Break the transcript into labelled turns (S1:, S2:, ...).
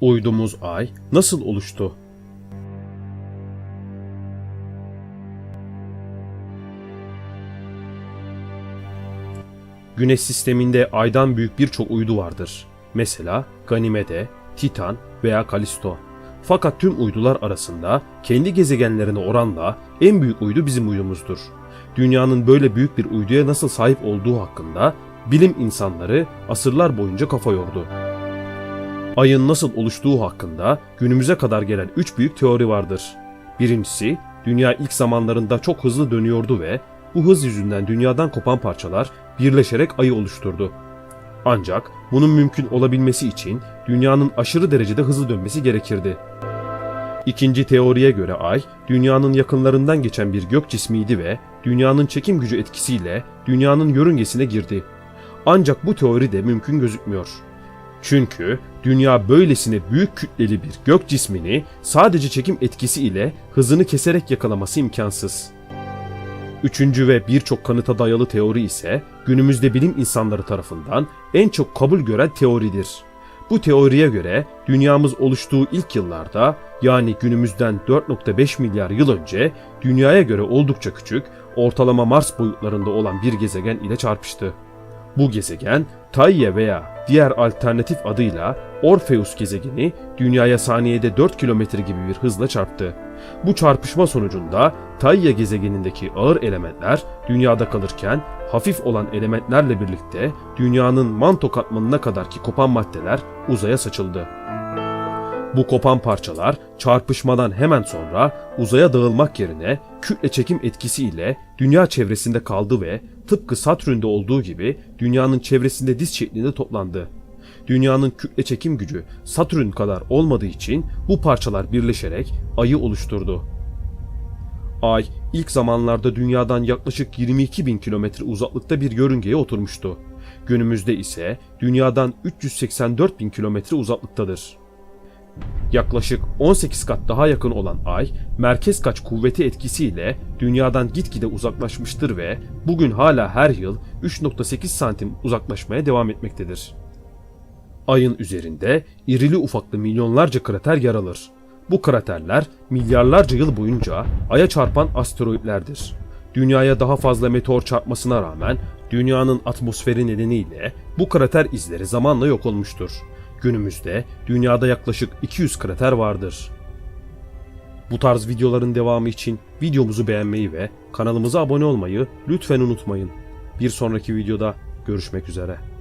S1: Uydumuz ay nasıl oluştu? Güneş sisteminde aydan büyük birçok uydu vardır. Mesela Ganimede, Titan veya Kalisto. Fakat tüm uydular arasında kendi gezegenlerine oranla en büyük uydu bizim uydumuzdur. Dünyanın böyle büyük bir uyduya nasıl sahip olduğu hakkında bilim insanları asırlar boyunca kafa yordu. Ayın nasıl oluştuğu hakkında günümüze kadar gelen üç büyük teori vardır. Birincisi, dünya ilk zamanlarında çok hızlı dönüyordu ve bu hız yüzünden dünyadan kopan parçalar birleşerek ayı oluşturdu. Ancak bunun mümkün olabilmesi için dünyanın aşırı derecede hızlı dönmesi gerekirdi. İkinci teoriye göre ay, dünyanın yakınlarından geçen bir gök cismiydi ve dünyanın çekim gücü etkisiyle dünyanın yörüngesine girdi. Ancak bu teori de mümkün gözükmüyor. Çünkü dünya böylesine büyük kütleli bir gök cismini sadece çekim etkisi ile hızını keserek yakalaması imkansız. Üçüncü ve birçok kanıta dayalı teori ise günümüzde bilim insanları tarafından en çok kabul gören teoridir. Bu teoriye göre dünyamız oluştuğu ilk yıllarda yani günümüzden 4.5 milyar yıl önce dünyaya göre oldukça küçük, ortalama Mars boyutlarında olan bir gezegen ile çarpıştı. Bu gezegen Tayye veya diğer alternatif adıyla Orpheus gezegeni dünyaya saniyede 4 kilometre gibi bir hızla çarptı. Bu çarpışma sonucunda Tayye gezegenindeki ağır elementler dünyada kalırken hafif olan elementlerle birlikte dünyanın manto katmanına kadarki kopan maddeler uzaya saçıldı. Bu kopan parçalar çarpışmadan hemen sonra uzaya dağılmak yerine kütle çekim etkisiyle dünya çevresinde kaldı ve tıpkı Satürn'de olduğu gibi dünyanın çevresinde diz şeklinde toplandı. Dünyanın kütle çekim gücü Satürn kadar olmadığı için bu parçalar birleşerek ayı oluşturdu. Ay ilk zamanlarda dünyadan yaklaşık 22 bin kilometre uzaklıkta bir yörüngeye oturmuştu. Günümüzde ise dünyadan 384 bin kilometre uzaklıktadır. Yaklaşık 18 kat daha yakın olan Ay, merkez kaç kuvveti etkisiyle dünyadan gitgide uzaklaşmıştır ve bugün hala her yıl 3.8 santim uzaklaşmaya devam etmektedir. Ayın üzerinde irili ufaklı milyonlarca krater yer alır. Bu kraterler milyarlarca yıl boyunca Ay'a çarpan asteroitlerdir. Dünyaya daha fazla meteor çarpmasına rağmen dünyanın atmosferi nedeniyle bu krater izleri zamanla yok olmuştur. Günümüzde dünyada yaklaşık 200 krater vardır. Bu tarz videoların devamı için videomuzu beğenmeyi ve kanalımıza abone olmayı lütfen unutmayın. Bir sonraki videoda görüşmek üzere.